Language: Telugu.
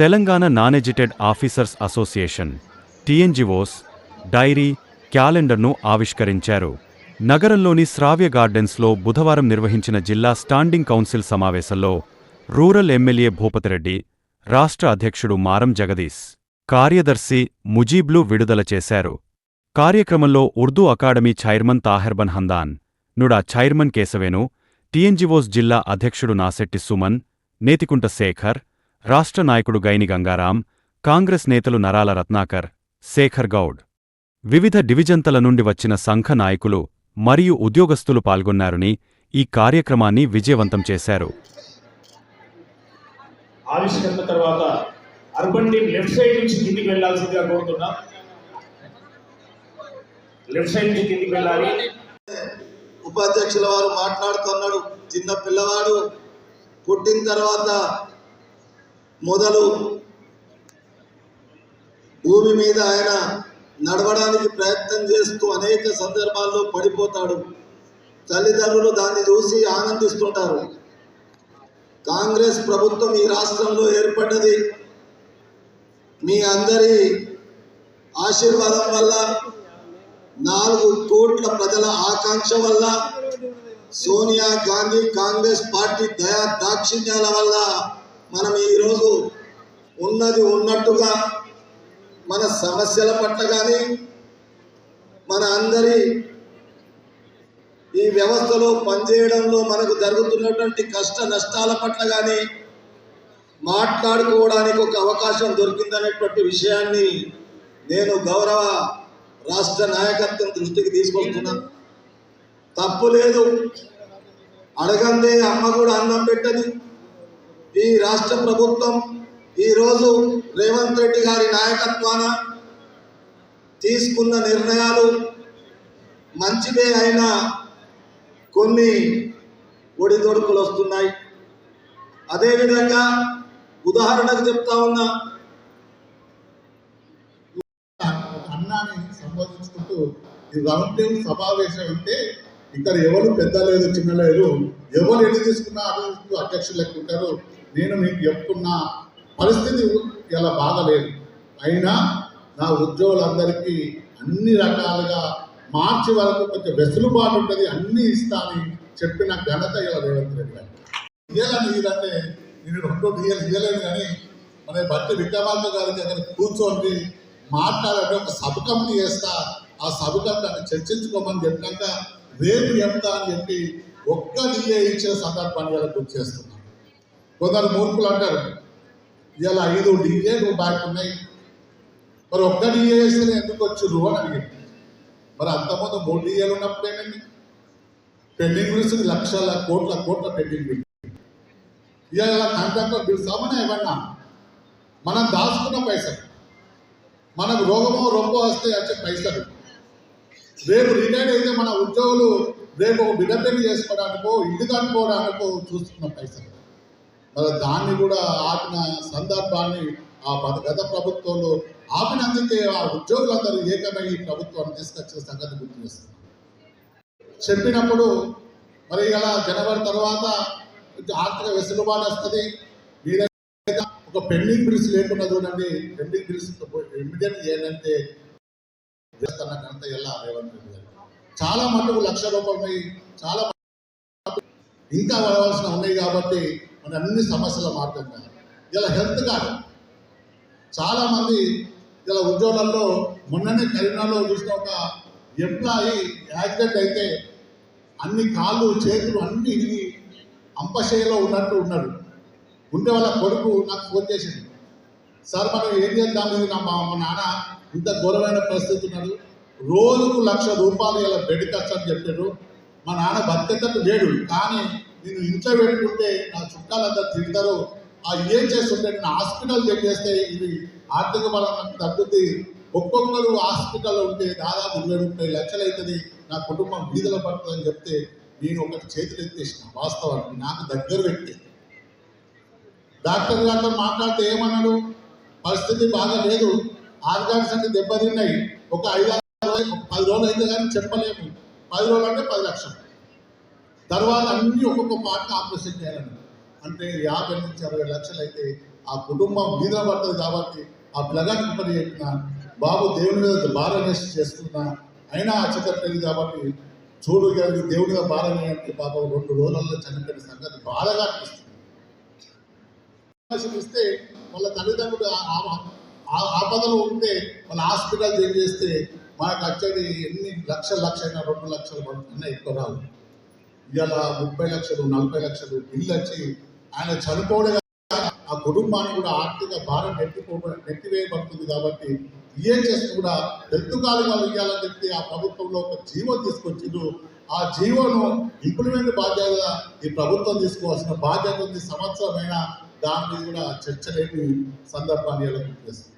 తెలంగాణ నాన్ ఎడ్యుటెడ్ ఆఫీసర్స్ అసోసియేషన్ టీఎన్జిఓస్ డైరీ క్యాలెండర్ను ఆవిష్కరించారు. నగరంలోని శ్రావ్య గార్డెన్స్లో బుధవారం నిర్వహించిన జిల్లా స్టాండింగ్ కౌన్సిల్ సమావేశంలో రూరల్ ఎమ్మెల్యే భూపతిరెడ్డి రాష్ట్ర అధ్యక్షుడు మారం జగదీశ్ కార్యదర్శి ముజీబ్లు విడుదల చేశారు. కార్యక్రమంలో Urdu academy chairman Taherbin Hamdan NUDA chairman Keshavenu TNGOs జిల్లా అధ్యక్షుడు నాసెట్టి సుమన్ నేతికుంట శేఖర్ రాష్ట్ర నాయకుడు గైని గంగారాం కాంగ్రెస్ నేతలు నరాల రత్నాకర్ శేఖర్ గౌడ్. వివిధ డివిజంతల నుండి వచ్చిన సంఘ నాయకులు మరియు ఉద్యోగస్తులు పాల్గొన్నారని ఈ కార్యక్రమాన్ని విజయవంతం చేశారు. ఆవిష్కరణ తర్వాత అర్బన్ టీం లెఫ్ట్ సైడ్ నుంచి కిందికి వెళ్ళాల్సిందిగా కోరుతున్నా. లెఫ్ట్ సైడ్ నుంచి కిందికి వెళ్ళాలి. ఉపాధ్యక్షుల వారు మాట్లాడుతున్నాడు. చిన్న పిల్లవాడు పుట్టిన తర్వాత మొదలు భూమి మీద ఆయన నడవడానికి ప్రయత్నం చేస్తూ అనేక సందర్భాల్లో పడిపోతాడు. తల్లిదండ్రులు దాన్ని చూసి ఆనందిస్తుంటారు. కాంగ్రెస్ ప్రభుత్వం ఈ రాష్ట్రంలో ఏర్పడ్డది. మీ అందరి ఆశీర్వాదం వల్ల నాలుగు కోట్ల ప్రజల ఆకాంక్ష వల్ల సోనియా గాంధీ కాంగ్రెస్ పార్టీ దయా దాక్షిణ్యాల వల్ల మనం ఈరోజు ఉన్నది ఉన్నట్టుగా మన సమస్యల పట్ల కానీ మన అందరి ఈ వ్యవస్థలో పనిచేయడంలో మనకు జరుగుతున్నటువంటి కష్ట నష్టాల పట్ల కానీ మాట్లాడుకోవడానికి ఒక అవకాశం దొరికిందనేటువంటి విషయాన్ని నేను గౌరవ రాష్ట్ర నాయకత్వం దృష్టికి తీసుకొస్తున్నాను తప్పు లేదు. అడగందే అమ్మ కూడా అన్నం పెట్టని ఈ రాష్ట్ర ప్రభుత్వం ఈరోజు రేవంత్ రెడ్డి గారి నాయకత్వాన తీసుకున్న నిర్ణయాలు మంచిదే అయినా కొన్ని ఒడిదొడుకులు వస్తున్నాయి. అదేవిధంగా ఉదాహరణకు చెప్తా ఉన్నా అన్నాని సంబోధించుకుంటూ ఈ రౌండ్ టేబుల్ సమావేశం అంటే ఇక్కడ ఎవరు పెద్ద లేదు చిన్న లేదు ఎవరు ఎన్ని తీసుకున్నా అటు అధ్యక్షులు లెక్క ఉంటారు నేను మీకు చెప్తున్నా పరిస్థితి ఇలా బాగలేదు అయినా నా ఉద్యోగులందరికీ అన్ని రకాలుగా మార్చి వరకు కొంచెం వెసులుబాటు ఉంటుంది అన్ని ఇస్తా అని చెప్పిన ఘనత ఇలా రేవంత్ రెడ్డి గారు ఇయ్యాలని ఇదంటే నేను రెండు డిఎల్ ఇయ్యలేను కానీ మన బట్టి విక్రమార్క గారి దగ్గర కూర్చోండి మాట్లాడంటే ఒక సబ్ కమిటీ చేస్తా ఆ సబ్ కమిటీ చర్చించుకోమని చెప్పినాక రేపు చెప్తా అని చెప్పి ఒక్క డిఏ ఇచ్చిన సందర్భాన్ని ఇలా గుర్తు చేస్తున్నాను కొందరు మూర్ఖులు అంటారు ఇలా ఐదు డిఏలు బ్యాక్ ఉన్నాయి. మరి ఒక్క డిఏ వేస్తే ఎందుకు వచ్చిర్రు? అని అడిగింది మరి అంతకుముందు మూడు డిఏలు ఉన్నప్పుడేనండి పెండింగ్ బిల్స్ లక్షల కోట్ల కోట్ల పెండింగ్ బిల్ ఇవాళ కాంట్రాక్టర్ బిల్స్ అమ్మనే ఏమన్నా మనం దాచుకున్న పైసలు. మనకు రోగమో రొంపో వస్తే వచ్చే పైసలు. రేపు రిటైర్ అయితే మన ఉద్యోగులు రేపు ఒక బిడ్డ పెళ్ళి చేసుకోవడానికో ఇల్లు కనుక్కోవడానికో చూస్తున్న పైసలు. మరి దాన్ని కూడా ఆపిన సందర్భాన్ని ఆ పద- గత ప్రభుత్వంలో ఆపినందుకే ఆ ఉద్యోగులందరూ ఏకమై ఈ ప్రభుత్వాన్ని తీసుకొచ్చిన సంగతి గుర్తు చేస్తున్నారు చెప్పినప్పుడు మరి ఇలా జనవరి తర్వాత ఆర్థిక వెసులుబాటు వస్తుంది. మీ ఒక పెండింగ్ బిల్స్ లేకుండా చూడండి. పెండింగ్ బిల్స్ ఇమ్మీడియట్ ఏంటంటే చేస్తున్న ఘనత ఎలా రేవంత్ రెడ్డి గారు. చాలా మటుకు లక్ష రూపాయలు ఉన్నాయి. చాలా ఇంకా వెళ్ళవలసిన ఉన్నాయి కాబట్టి మన అన్ని సమస్యల మాట్లాడినారు ఇలా హెల్త్ కార్డు. చాలామంది ఇలా ఉద్యోగాల్లో మొన్ననే కరీంనగర్లో చూసిన ఒక ఎంప్లాయీ యాక్సిడెంట్ అయితే అన్ని కాళ్ళు చేతులు అన్ని ఇది అంపశయ్యలో ఉన్నట్టు ఉన్నాడు. ఉండే వాళ్ళ కొడుకు నాకు ఫోన్ చేసింది సార్ మనం ఏం చేద్దాం? ఇది నా మా మా నాన్న ఇంత ఘోరమైన పరిస్థితి ఉన్నాడు. రోజుకు లక్ష రూపాయలు ఇలా బెడ్ ఖర్చు అని చెప్పాడు. మా నాన్న బతికేటట్టు లేడు. కానీ నేను ఇంట్లో పెట్టుకుంటే నా చుట్టాలంతా తిడతారు. ఆ ఏం చేస్తుంటే నేను హాస్పిటల్ చేస్తే ఇది ఆర్థిక బలం తగ్గుద్ది. ఒక్కొక్కరు హాస్పిటల్లో ఉంటే దాదాపు ఇరవై ముప్పై లక్షలు అవుతుంది. నా కుటుంబం వీధిలో పడుతుందని చెప్తే నేను ఒకటి చేతులు ఎత్తేసిన వాస్తవానికి నాకు దగ్గర వ్యక్తి డాక్టర్ గారితో మాట్లాడితే ఏమన్నాడు పరిస్థితి బాగా లేదు ఆర్గాన్స్ అంటే దెబ్బతిన్నాయి. ఒక ఐదు ఆరు రోజులు- పది రోజులు అయితే కానీ చెప్పలేము. పది రోజులు అంటే పది లక్షలు. తర్వాత అన్ని ఒక్కొక్క పార్ట్ ఆపరేషన్ చేయాలన్నారు అంటే యాభై నుంచి అరవై లక్షలు అయితే ఆ కుటుంబం మీద పడుతుంది కాబట్టి ఆ పిల్లగానికి పని చెప్పిన బాబు దేవుని మీద భారం వేసి చేస్తున్నా అయినా అచ్చతట్టలేదు కాబట్టి చూడు గారికి దేవుని మీద భారం వేయంటే పాపం రెండు రోజులలో చనిపోయిన సంగతి బాధగా అనిపిస్తుంది. ఇస్తే వాళ్ళ తల్లిదండ్రులు ఆ- ఆపదలో ఉంటే వాళ్ళ హాస్పిటల్ చేస్తే మనకు వచ్చేది ఎన్ని లక్షల అయినా రెండు లక్షలు పడుతున్నా ఎక్కువ రావు. ఇవాళ ముప్పై లక్షలు నలభై లక్షలు బిల్లు వచ్చి ఆయన చనిపోవడం ఆ కుటుంబాన్ని కూడా ఆర్థిక భారం నెట్టిపో నెట్టివేయబడుతుంది కాబట్టి ఏం చేస్తూ కూడా హెల్త్ కాలుగా ఇవ్వాలని చెప్పి ఆ ప్రభుత్వంలో ఒక జీవో తీసుకొచ్చిండు. ఆ జీవోను ఇంప్లిమెంట్ బాధ్యత ఈ ప్రభుత్వం తీసుకోవాల్సిన బాధ్యత ఉంది. సంవత్సరమైన దాని మీద కూడా చర్చ లేని సందర్భాన్ని ఎలా గుర్తిస్తుంది.